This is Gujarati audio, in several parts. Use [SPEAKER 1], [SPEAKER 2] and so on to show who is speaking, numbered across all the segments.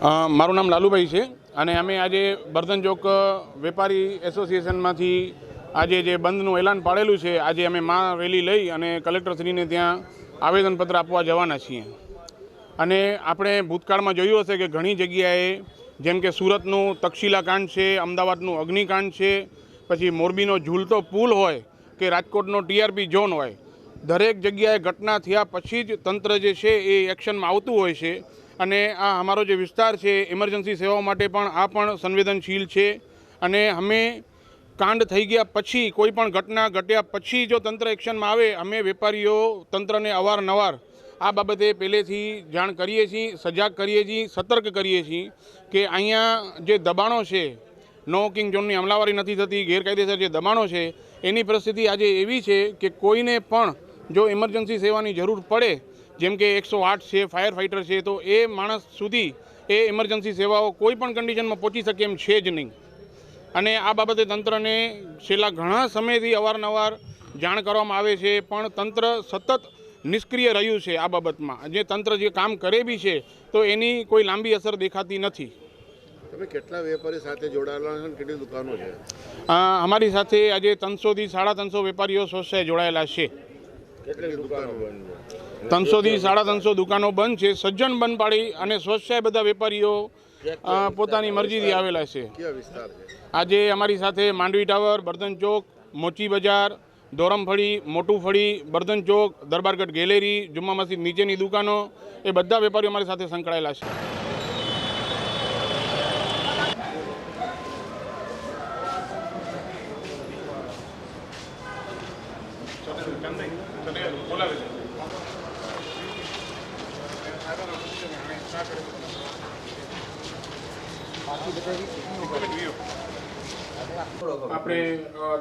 [SPEAKER 1] મારું નામ લાલુભાઈ છે અને અમે આજે બર્ધન ચોક વેપારી એસોસિએશનમાંથી આજે જે બંધનું એલાન પાડેલું છે, આજે અમે મા રેલી લઈ અને કલેક્ટરશ્રીને ત્યાં આવેદનપત્ર આપવા જવાના છીએ. અને આપણે ભૂતકાળમાં જોયું હશે કે ઘણી જગ્યાએ જેમ કે સુરતનું તક્ષશિલા કાંડ છે, અમદાવાદનું અગ્નિકાંડ છે, પછી મોરબીનો ઝૂલતો પુલ હોય કે રાજકોટનો ટીઆરપી ઝોન હોય, દરેક જગ્યાએ ઘટના થયા પછી જ તંત્ર જે છે એ એક્શનમાં આવતું હોય છે. અને આ અમારો જે વિસ્તાર છે ઇમરજન્સી સેવાઓ માટે પણ આ પણ સંવેદનશીલ છે. અને અમે કાંડ થઈ ગયા પછી, કોઈ પણ ઘટના ઘટ્યા પછી જો તંત્ર એક્શનમાં આવે, અમે વેપારીઓ, તંત્રને અવારનવાર આ બાબતે પહેલેથી જાણ કરીએ છીએ, સજાગ કરીએ છીએ, સતર્ક કરીએ છીએ કે અહીંયા જે દબાણો છે, નો કિંગ ઝોનની અમલાવારી નથી થતી, ગેરકાયદેસર જે દબાણો છે, એની પરિસ્થિતિ આજે એવી છે કે કોઈને પણ જો ઇમરજન્સી સેવાની જરૂર પડે જેમ કે એકસો આઠ છે ફાયર ફાઇટર છે તો એ માણસ સુધી એ ઇમરજન્સી સેવાઓ કોઈ પણ કન્ડિશનમાં પહોંચી શકે એમ છે જ નહીં. અને આ બાબતે તંત્રને છેલ્લા ઘણા સમયથી અવારનવાર જાણ કરવામાં આવે છે પણ તંત્ર સતત નિષ્ક્રિય રહ્યું છે આ બાબતમાં. જે તંત્ર જે કામ કરે બી છે તો એની કોઈ લાંબી અસર દેખાતી નથી.
[SPEAKER 2] તમે કેટલા વેપારી સાથે જોડાયેલા છો કેટલી દુકાનો છે?
[SPEAKER 1] અમારી સાથે આજે ત્રણસોથી સાડા ત્રણસો વેપારીઓ સ્વચ્છાએ જોડાયેલા છે. ત્રણસોથી સાડા ત્રણસો દુકાનો બંધ છે. સજ્જન બંધ પાડી અને સ્વચ્છાએ બધા વેપારીઓ પોતાની મરજીથી આવેલા છે. આજે અમારી સાથે માંડવી ટાવર બર્ધન ચોક મોચી બજાર ધોરમફળી મોટું ફળી બર્ધન ચોક દરબારગઢ ગેલેરી જુમ્મા મસ્જિદ નીચેની દુકાનો એ બધા વેપારીઓ અમારી સાથે સંકળાયેલા છે. આપણે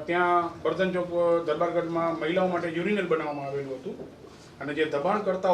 [SPEAKER 1] ત્યાં બર્ધન ચોક દરબારગઢમાં મહિલાઓ માટે યુરિનલ બનાવવામાં આવેલું હતું. અને જે દબાણ કરતા